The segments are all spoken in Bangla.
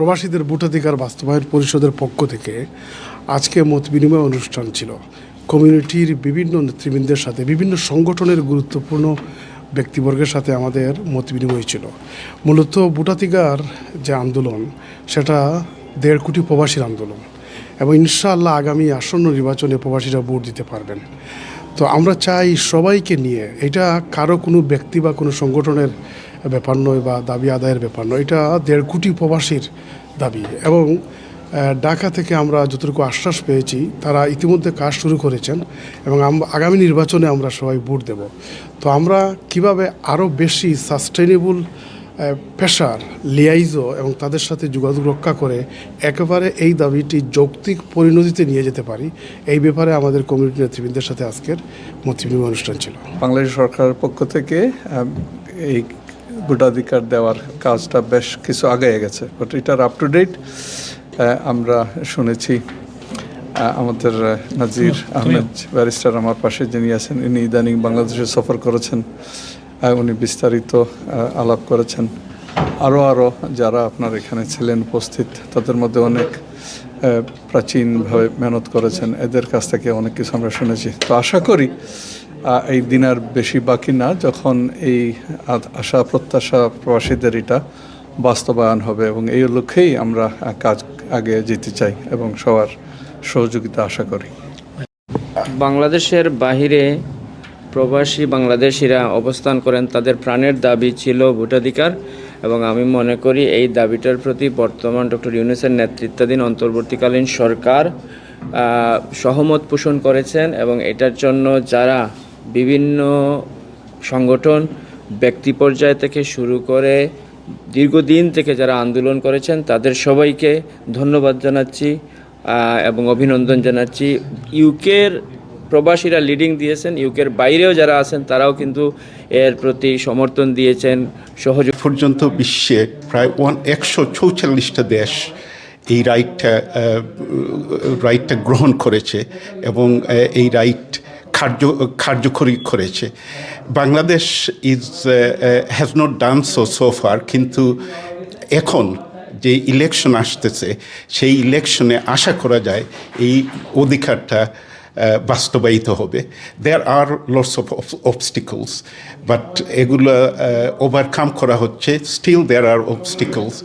প্রবাসীদের ভোটাধিকার বাস্তবায়ন পরিষদের পক্ষ থেকে আজকে মত বিনিময় অনুষ্ঠান ছিল। কমিউনিটির বিভিন্ন নেতৃবৃন্দের সাথে বিভিন্ন সংগঠনের গুরুত্বপূর্ণ ব্যক্তিবর্গের সাথে আমাদের মত বিনিময় ছিল। মূলত ভোটাধিকার যে আন্দোলন, সেটা দেড় কোটি প্রবাসীর আন্দোলন এবং ইনশাআল্লাহ আগামী আসন্ন নির্বাচনে প্রবাসীরা ভোট দিতে পারবেন। তো আমরা চাই সবাইকে নিয়ে, এটা কারও কোনো ব্যক্তি বা কোনো সংগঠনের ব্যাপার নয় বা দাবি আদায়ের ব্যাপার নয়, এটা দেড় কোটি প্রবাসীর দাবি। এবং ঢাকা থেকে আমরা যতটুকু আশ্বাস পেয়েছি, তারা ইতিমধ্যে কাজ শুরু করেছেন এবং আগামী নির্বাচনে আমরা সবাই ভোট দেব। তো আমরা কীভাবে আরও বেশি সাস্টেনেবল পেশার লিয়াইজো এবং তাদের সাথে যোগাযোগ রক্ষা করে একেবারে এই দাবিটি যৌক্তিক পরিণতিতে নিয়ে যেতে পারি, এই ব্যাপারে আমাদের কমিউনিটি নেতৃবৃন্দের সাথে আজকের মত বিনিময় অনুষ্ঠান ছিল। বাংলাদেশ সরকারের পক্ষ থেকে এই ভোটাধিকার দেওয়ার কাজটা বেশ কিছু আগে গেছে বাট এটার আপ টু ডেট আমরা শুনেছি আমাদের নাজির আহমেদ ব্যারিস্টার আমার পাশে যিনি আছেন ইনি ইদানিং বাংলাদেশে সফর করেছেন উনি বিস্তারিত আলাপ করেছেন। আরও আরও যারা আপনার এখানে ছিলেন উপস্থিত তাদের মধ্যে অনেক প্রাচীনভাবে মেহনত করেছেন এদের কাছ থেকে অনেক কিছু আমরা শুনেছি। তো আশা করি এই দিন আর বেশি বাকি না, যখন এই আশা, প্রত্যাশা প্রবাসীদের এটা বাস্তবায়ন হবে এবং এই লক্ষ্যেই আমরা কাজ আগে যেতে চাই এবং সবার সহযোগিতা আশা করি। বাংলাদেশের বাহিরে প্রবাসী বাংলাদেশিরা অবস্থান করেন তাদের প্রাণের দাবি ছিল ভোটাধিকার এবং আমি মনে করি এই দাবিটার প্রতি বর্তমান ডক্টর ইউনুসের নেতৃত্বাধীন অন্তর্বর্তীকালীন সরকার সহমত পোষণ করেছেন এবং এটার জন্য যারা বিভিন্ন সংগঠন ব্যক্তি পর্যায় থেকে শুরু করে দীর্ঘদিন থেকে যারা আন্দোলন করেছেন, তাদের সবাইকে ধন্যবাদ জানাচ্ছি এবং অভিনন্দন জানাচ্ছি। ইউকের প্রবাসীরা লিডিং দিয়েছেন, ইউকের বাইরেও যারা আছেন, তারাও কিন্তু এর প্রতি সমর্থন দিয়েছেন, সহযোগ পর্যন্ত বিশ্বে প্রায় ওয়ান একশো চৌচল্লিশটা দেশ এই রাইটটা রাইটটা গ্রহণ করেছে এবং এই রাইট কার্য কার্যকরী করেছে। Bangladesh is has not done so so far কিন্তু এখন যে ইলেকশন আসতেছে, সেই ইলেকশনে আশা করা যায় এই অধিকারটা বাস্তবায়িত হবে। There are lots of obstacles but এগুলো ওভারকাম করা হচ্ছে। স্টিল দেয়ার আর অবস্টিকলস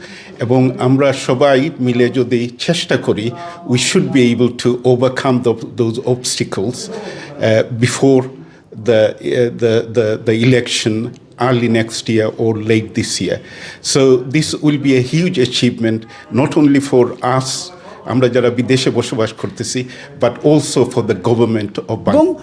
এবং আমরা সবাই মিলে যদি চেষ্টা করি we should be able to overcome those obstacles Before the, uh, the, the, the election early next year or late this year. So this will be a huge achievement, not only for us, আমরা যারা বিদেশে বসবাস করতেছি but also for the government of এবং নির্দ-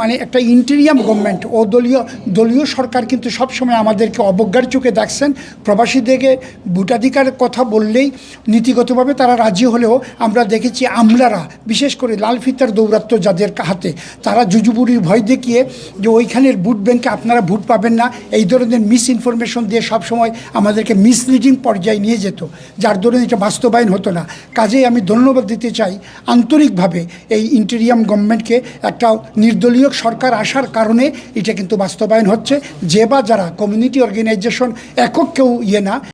মানে একটা ইন্টেরিয়াম গভর্নমেন্ট ও দলীয় দলীয় সরকার কিন্তু সবসময় আমাদেরকে অবজ্ঞার চোখে দেখছেন। প্রবাসীদেরকে ভোটাধিকারের কথা বললেই নীতিগতভাবে তারা রাজি হলেও আমরা দেখেছি আমলারা, বিশেষ করে লাল ফিতার দৌরাত্ম যাদের হাতে, তারা জুজুবুরির ভয় দেখিয়ে যে ওইখানের ভোট ব্যাংকে আপনারা ভোট পাবেন না, এই ধরনের মিস ইনফরমেশন দিয়ে সবসময় আমাদেরকে মিসলিডিং পর্যায়ে নিয়ে যেত, যার দরুন এটা বাস্তবায়ন হতো না। কাজেই আমি ধন্যবাদ দিতে চাই আন্তরিকভাবে এই ইন্টেরিয়াম গভর্নমেন্টকে একটা নির্দলীয় সরকার আসার কারণে এটা কিন্তু বাস্তবায়ন হচ্ছে। যে বা যারা কমিউনিটি অর্গানাইজেশন একক কেউ ইয়ে না।